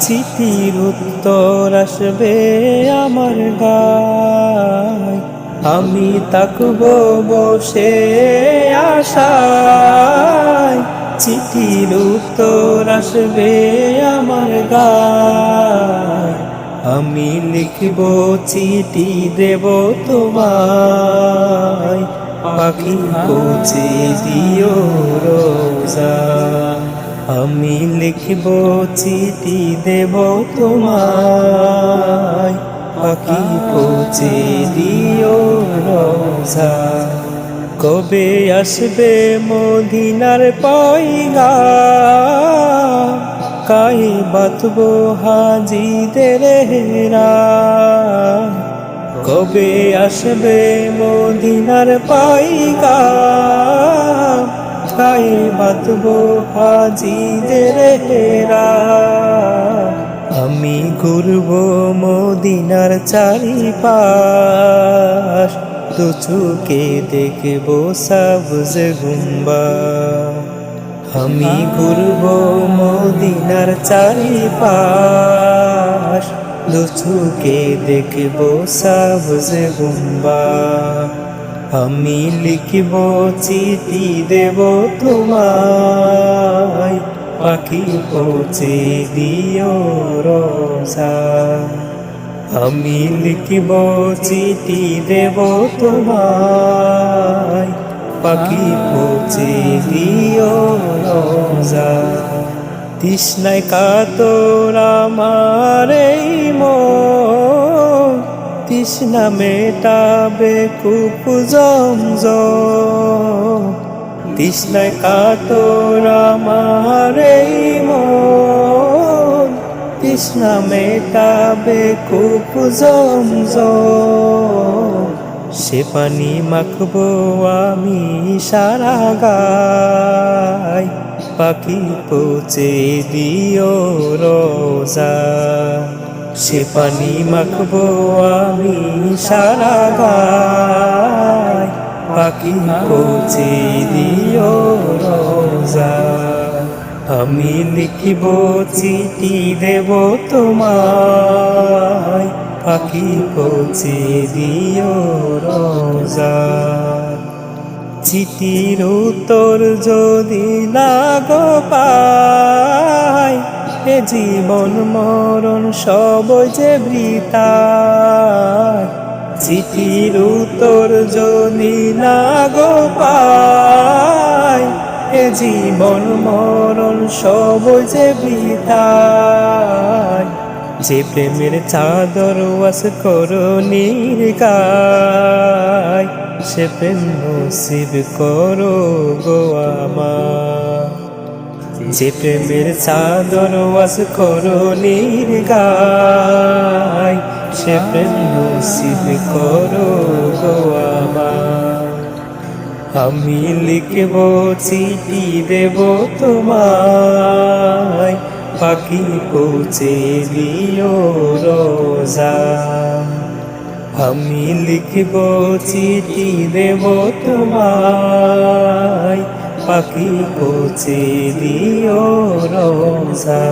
চিঠির উত্তর আসবে আমার গায়। আমি তাকব বসে আশায়। চিঠির উত্তর আসবে আমার গায়। আমি লিখব চিঠি দেব তোমায়। পাখি পৌঁছে দিও রোজা আমি লিখব চিঠি দেব তোমায়। পাখি পৌঁছে দিও রোজা। কবে আসবে মদিনার পাইগা কাই বাতব হাজিদের হেরা? কবে আসবে মদিনার পাইকা কাই বাতব হাজিদের হেরা। আমি ঘুরব মদিনার চারিপাশ, দু চোখে দেখব সবজ গুম্বা। আমি ঘুরব মদিনার চারিপাশ, দু চোখে দেখব সবজ গুম্বা। আমি লিখব চিঠি দেব তোমায়। পাখি পৌঁছে দিও রোজা। আমি লিখব চিঠি দেব তোমায়। পাখি পৌঁছে দিও রোজা। তৃষ্ণায় কাতর আমার এই মন। তৃষ্ণা মেটাবে কুপ জমজ তৃষ্ণায় কাতর আমার এই মন। তৃষ্ণা মেটাবে কুপ জমজ সে পানি মাখবো আমি সারা গায়। পাখি পৌঁছে দিও রোজা। সে পানি মাখবো আমি সারা গায়। পাখি পৌঁছে দিও রোজা। আমি লিখিব চিঠি দেব তোমায়। পাখি পৌঁছে দিও রোজা। চিঠির উত্তর যদি লাগ পাই এ জীবন মরণ সব যে বৃতায় চিঠির উত্তর যদি লাগ পাই, এ জীবন মরণ সব যে বৃতায় যে প্রেমের চাদর ওয়াস করো নির্গায় সে প্রেম নসিব করো গো যে প্রেমের চাদর ওয়াস করো নির্গায় সে প্রেম নসিব করো গো আমি লিখব চিঠি দেব তোমায় পাখি পৌঁছে দিও রোজা। আমি লিখব চিঠি দেব তোমায় পাখি পৌঁছে দিও রোজা।